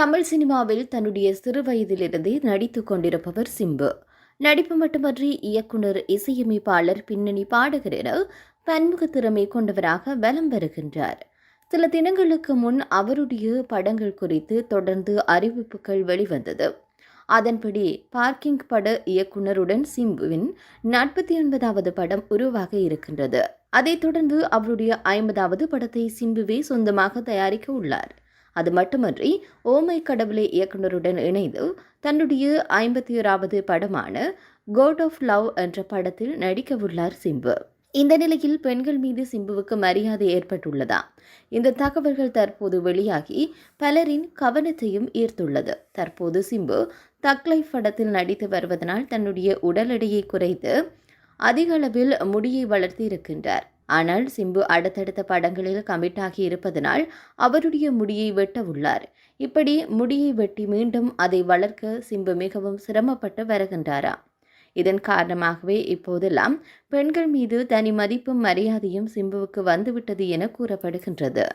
தமிழ் சினிமாவில் தன்னுடைய சிறு வயதிலிருந்தே நடித்துக் கொண்டிருப்பவர் சிம்பு. நடிப்பு மட்டுமன்றி இயக்குனர் இசையமைப்பாளர் பின்னணி பாடகர் என பன்முக திறமை கொண்டவராக வலம் வருகின்றார். சில தினங்களுக்கு முன் அவருடைய படங்கள் குறித்து தொடர்ந்து அறிவிப்புகள் வெளிவந்தது. அதன்படி பார்க்கிங் பட இயக்குனருடன் சிம்புவின் நாற்பத்தி ஒன்பதாவது படம் உருவாக இருக்கின்றது. அதைத் தொடர்ந்து அவருடைய ஐம்பதாவது படத்தை சிம்புவே சொந்தமாக தயாரிக்க உள்ளார். அது மட்டுமன்றி ஓமை கடவுளை இயக்குனருடன் இணைந்து தன்னுடைய ஐம்பத்தி ஓராவது படமான கோட் ஆஃப் லவ் என்ற படத்தில் நடிக்கவுள்ளார் சிம்பு. இந்த நிலையில் பெண்கள் மீது சிம்புவுக்கு மரியாதை ஏற்பட்டுள்ளதா? இந்த தகவல்கள் தற்போது வெளியாகி பலரின் கவனத்தையும் ஈர்த்துள்ளது. தற்போது சிம்பு தக்லைஃப் படத்தில் நடித்து வருவதனால் தன்னுடைய உடல் எடையை குறைத்து அதிக அளவில் முடியை வளர்த்தி இருக்கின்றார் ஆனால் சிம்பு அடுத்தடுத்த படங்களில் கமிட் ஆகி இருப்பதனால் அவருடைய முடியை வெட்ட உள்ளார். இப்படி முடியை வெட்டி மீண்டும் அதை வளர்க்க சிம்பு மிகவும் சிரமப்பட்டு வருகின்றாரா? இதன் காரணமாகவே இப்போதெல்லாம் பெண்கள் மீது தனி மதிப்பும் மரியாதையும் சிம்புவுக்கு வந்துவிட்டது என கூறப்படுகின்றது.